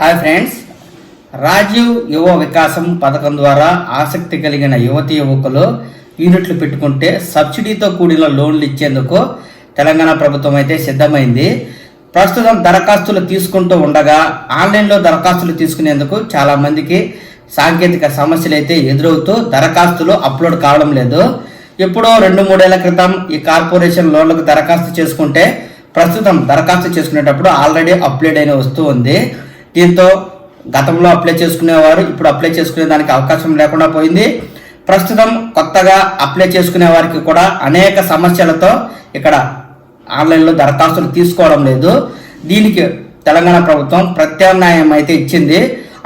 Hi friends. Rajiv యువ వికాసం పథకం ద్వారా ఆసక్తి కలిగిన యువతి యువకులు యూనిట్లు పెట్టుకుంటే సబ్సిడీతో కూడిన లోన్లు ఇచ్చేందుకు తెలంగాణ ప్రభుత్వం అయితే సిద్ధమైంది. ప్రస్తుతం దరఖాస్తులు తీసుకుంటూ ఉండగా ఆన్లైన్లో దరఖాస్తులు తీసుకునేందుకు చాలామందికి సాంకేతిక సమస్యలు అయితే ఎదురవుతూ దరఖాస్తులు అప్లోడ్ కావడం లేదు. ఎప్పుడో రెండు మూడేళ్ళ క్రితం ఈ కార్పొరేషన్ లోన్లకు దరఖాస్తు చేసుకుంటే ప్రస్తుతం దరఖాస్తు చేసుకునేటప్పుడు ఆల్రెడీ అప్లోడ్ అయిన వస్తువు ఉంది. దీంతో గతంలో అప్లై చేసుకునేవారు ఇప్పుడు అప్లై చేసుకునే దానికి అవకాశం లేకుండా పోయింది. ప్రస్తుతం కొత్తగా అప్లై చేసుకునే వారికి కూడా అనేక సమస్యలతో ఇక్కడ ఆన్లైన్లో దరఖాస్తులు తీసుకోవడం లేదు. దీనికి తెలంగాణ ప్రభుత్వం ప్రత్యామ్నాయం అయితే ఇచ్చింది.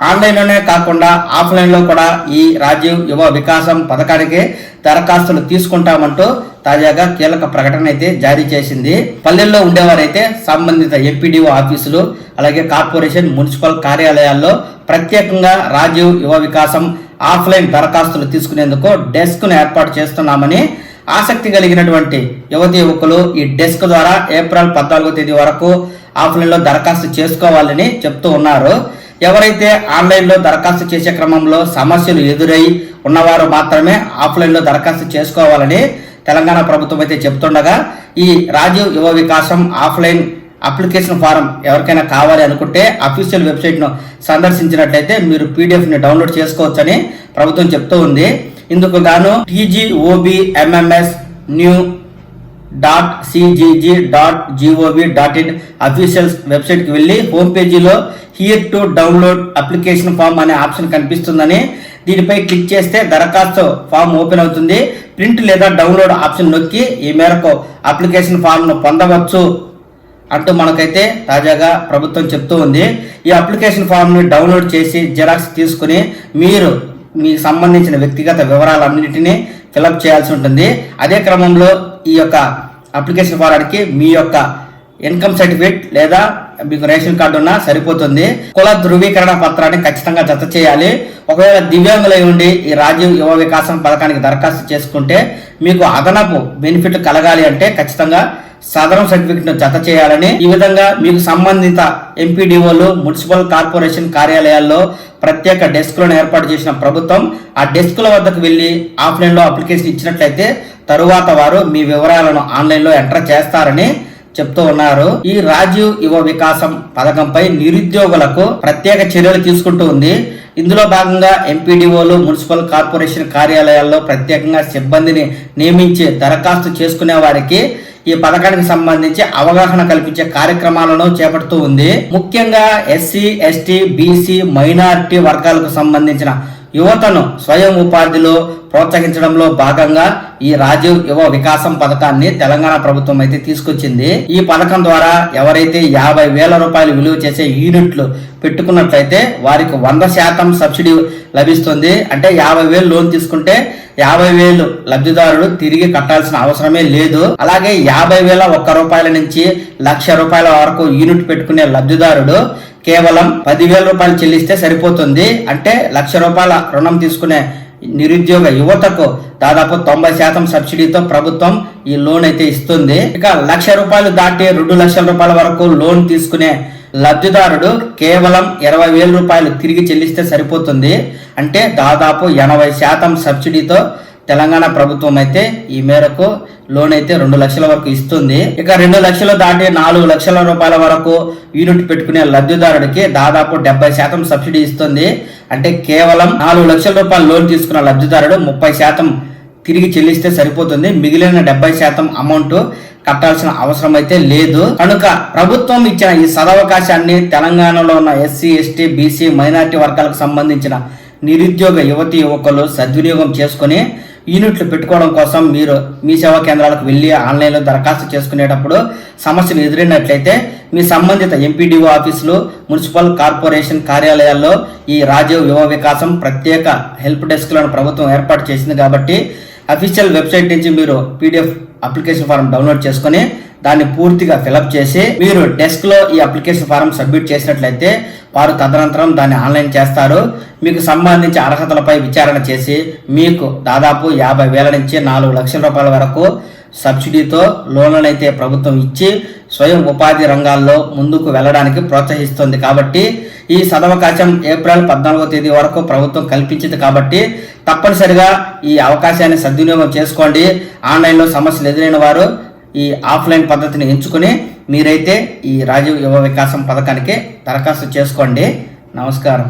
ఆన్లైన్లోనే కాకుండా ఆఫ్లైన్లో కూడా ఈ రాజీవ్ యువ వికాసం పథకానికి దరఖాస్తులు తీసుకుంటామంటూ తాజాగా కీలక ప్రకటన అయితే జారీ చేసింది. పల్లెల్లో ఉండేవారైతే సంబంధిత ఎంపీడీఓ ఆఫీసులు అలాగే కార్పొరేషన్ మున్సిపల్ కార్యాలయాల్లో ప్రత్యేకంగా రాజీవ్ యువ వికాసం ఆఫ్లైన్ దరఖాస్తులు తీసుకునేందుకు డెస్క్ను ఏర్పాటు చేస్తున్నామని ఆసక్తి కలిగినటువంటి యువతి యువకులు ఈ డెస్క్ ద్వారా ఏప్రిల్ పద్నాలుగో తేదీ వరకు ఆఫ్లైన్లో దరఖాస్తు చేసుకోవాలని చెప్తూ ఉన్నారు. ఎవరైతే ఆన్లైన్లో దరఖాస్తు చేసే క్రమంలో సమస్యలు ఎదురై ఉన్నవారు మాత్రమే ఆఫ్లైన్లో దరఖాస్తు చేసుకోవాలని తెలంగాణ ప్రభుత్వం అయితే చెప్తుండగా ఈ రాజీవ్ యువ వికాసం ఆఫ్లైన్ అప్లికేషన్ ఫారం ఎవరికైనా కావాలి అనుకుంటే అఫీషియల్ వెబ్సైట్ను సందర్శించినట్లయితే మీరు పీడిఎఫ్ని డౌన్లోడ్ చేసుకోవచ్చని ప్రభుత్వం చెప్తూ ఉంది. ఇందుకు గాను TGOB MMS new dot CGG dot GOV dot in official వెబ్సైట్కి వెళ్ళి హోమ్ పేజీలో here to download application form అనే ఆప్షన్ కనిపిస్తుందని దీనిపై క్లిక్ చేస్తే దరఖాస్తు ఫామ్ ఓపెన్ అవుతుంది. ప్రింట్ లేదా డౌన్లోడ్ ఆప్షన్ నొక్కి ఈ మేరకు అప్లికేషన్ ఫామ్ను పొందవచ్చు అంటూ మనకైతే తాజాగా ప్రభుత్వం చెప్తూ ఉంది. ఈ అప్లికేషన్ ఫామ్ని డౌన్లోడ్ చేసి జిరాక్స్ తీసుకుని మీరు మీకు సంబంధించిన వ్యక్తిగత వివరాలన్నింటినీ ఫిలప్ చేయాల్సి ఉంటుంది. అదే క్రమంలో ఈ యొక్క అప్లికేషన్ ఫారానికి మీ యొక్క ఇన్కమ్ సర్టిఫికేట్ లేదా మీకు రేషన్ కార్డు ఉన్నా సరిపోతుంది. కుల ధృవీకరణ పత్రాన్ని ఖచ్చితంగా జత చేయాలి. ఒకవేళ దివ్యాంగులై ఉండి ఈ రాజీవ్ యువ వికాసం పథకానికి దరఖాస్తు చేసుకుంటే మీకు అదనపు బెనిఫిట్ కలగాలి అంటే ఖచ్చితంగా సదరం సర్టిఫికెట్ను జత చేయాలని. ఈ విధంగా మీకు సంబంధిత ఎంపీడీఓలు మున్సిపల్ కార్పొరేషన్ కార్యాలయాల్లో ప్రత్యేక డెస్క్లను ఏర్పాటు చేసిన ప్రభుత్వం ఆ డెస్క్ల వద్దకు వెళ్ళి ఆఫ్లైన్లో అప్లికేషన్ ఇచ్చినట్లయితే తరువాత వారు మీ వివరాలను ఆన్లైన్లో ఎంటర్ చేస్తారని చెప్తూ ఉన్నారు. ఈ రాజీవ్ యువ వికాసం పథకంపై నిరుద్యోగులకు ప్రత్యేక చర్యలు తీసుకుంటూ ఉంది. ఇందులో భాగంగా ఎంపీడీఓలు మున్సిపల్ కార్పొరేషన్ కార్యాలయాల్లో ప్రత్యేకంగా సిబ్బందిని నియమించి దరఖాస్తు చేసుకునే వారికి ఈ పథకానికి సంబంధించి అవగాహన కల్పించే కార్యక్రమాలను చేపడుతూ ఉంది. ముఖ్యంగా ఎస్సీ ఎస్టీ బీసీ మైనారిటీ వర్గాలకు సంబంధించిన యువతను స్వయం ఉపాధిలో ప్రోత్సహించడంలో భాగంగా ఈ రాజీవ్ యువ వికాసం పథకాన్ని తెలంగాణ ప్రభుత్వం అయితే తీసుకొచ్చింది. ఈ పథకం ద్వారా ఎవరైతే యాభై వేల రూపాయలు విలువ చేసే యూనిట్లు పెట్టుకున్నట్లయితే వారికి వంద శాతం సబ్సిడీ లభిస్తుంది. అంటే యాభై వేలు లోన్ తీసుకుంటే యాభై వేలు లబ్ధిదారుడు తిరిగి కట్టాల్సిన అవసరమే లేదు. అలాగే యాభై వేల ఒక్క రూపాయల నుంచి లక్ష రూపాయల వరకు యూనిట్ పెట్టుకునే లబ్ధిదారుడు కేవలం పదివేల రూపాయలు చెల్లిస్తే సరిపోతుంది. అంటే లక్ష రూపాయల రుణం తీసుకునే నిరుద్యోగ యువతకు దాదాపు తొంభై శాతం సబ్సిడీతో ప్రభుత్వం ఈ లోన్ అయితే ఇస్తుంది. ఇక లక్ష రూపాయలు దాటి రెండు లక్షల రూపాయల వరకు లోన్ తీసుకునే లబ్ధిదారుడు కేవలం ఇరవై వేల రూపాయలు తిరిగి చెల్లిస్తే సరిపోతుంది. అంటే దాదాపు ఎనభై శాతం సబ్సిడీతో తెలంగాణ ప్రభుత్వం అయితే ఈ మేరకు లోన్ అయితే రెండు లక్షల వరకు ఇస్తుంది. ఇక రెండు లక్షలు దాటి నాలుగు లక్షల రూపాయల వరకు యూనిట్ పెట్టుకునే లబ్ధిదారుడికి దాదాపు డెబ్బై శాతం సబ్సిడీ ఇస్తుంది. అంటే కేవలం నాలుగు లక్షల రూపాయలు లోన్ తీసుకున్న లబ్ధిదారుడు ముప్పై శాతం తిరిగి చెల్లిస్తే సరిపోతుంది. మిగిలిన డెబ్బై శాతం అమౌంట్ కట్టాల్సిన అవసరం అయితే లేదు. కనుక ప్రభుత్వం ఇచ్చిన ఈ సదవకాశాన్ని తెలంగాణలో ఉన్న ఎస్సీ ఎస్టీ బీసీ మైనారిటీ వర్గాలకు సంబంధించిన నిరుద్యోగ యువతి యువకులు సద్వినియోగం చేసుకుని యూనిట్లు పెట్టుకోవడం కోసం మీరు మీ సేవా కేంద్రాలకు వెళ్ళి ఆన్లైన్లో దరఖాస్తు చేసుకునేటప్పుడు సమస్యలు ఎదురైనట్లయితే మీ సంబంధిత ఎంపీడీఓ ఆఫీసులు మున్సిపల్ కార్పొరేషన్ కార్యాలయాల్లో ఈ రాజీవ్ యువ వికాసం ప్రత్యేక హెల్ప్ డెస్క్లను ప్రభుత్వం ఏర్పాటు చేసింది కాబట్టి అఫీషియల్ వెబ్సైట్ నుంచి మీరు పీడిఎఫ్ అప్లికేషన్ ఫారం డౌన్లోడ్ చేసుకొని దాన్ని పూర్తిగా ఫిలప్ చేసి మీరు డెస్క్లో ఈ అప్లికేషన్ ఫారం సబ్మిట్ చేసినట్లయితే వారు తదనంతరం దాన్ని ఆన్లైన్ చేస్తారు. మీకు సంబంధించి అర్హతలపై విచారణ చేసి మీకు దాదాపు యాభై వేల నుంచి నాలుగు లక్షల రూపాయల వరకు సబ్సిడీతో లోన్లను అయితే ప్రభుత్వం ఇచ్చి స్వయం ఉపాధి రంగాల్లో ముందుకు వెళ్ళడానికి ప్రోత్సహిస్తుంది కాబట్టి ఈ సదవకాశం ఏప్రిల్ పద్నాలుగో తేదీ వరకు ప్రభుత్వం కల్పించింది కాబట్టి తప్పనిసరిగా ఈ అవకాశాన్ని సద్వినియోగం చేసుకోండి. ఆన్లైన్లో సమస్యలు ఎదురైన వారు ఈ ఆఫ్లైన్ పద్ధతిని ఎంచుకుని మీరైతే ఈ రాజీవ్ యువ వికాసం పథకానికి దరఖాస్తు చేసుకోండి. నమస్కారం.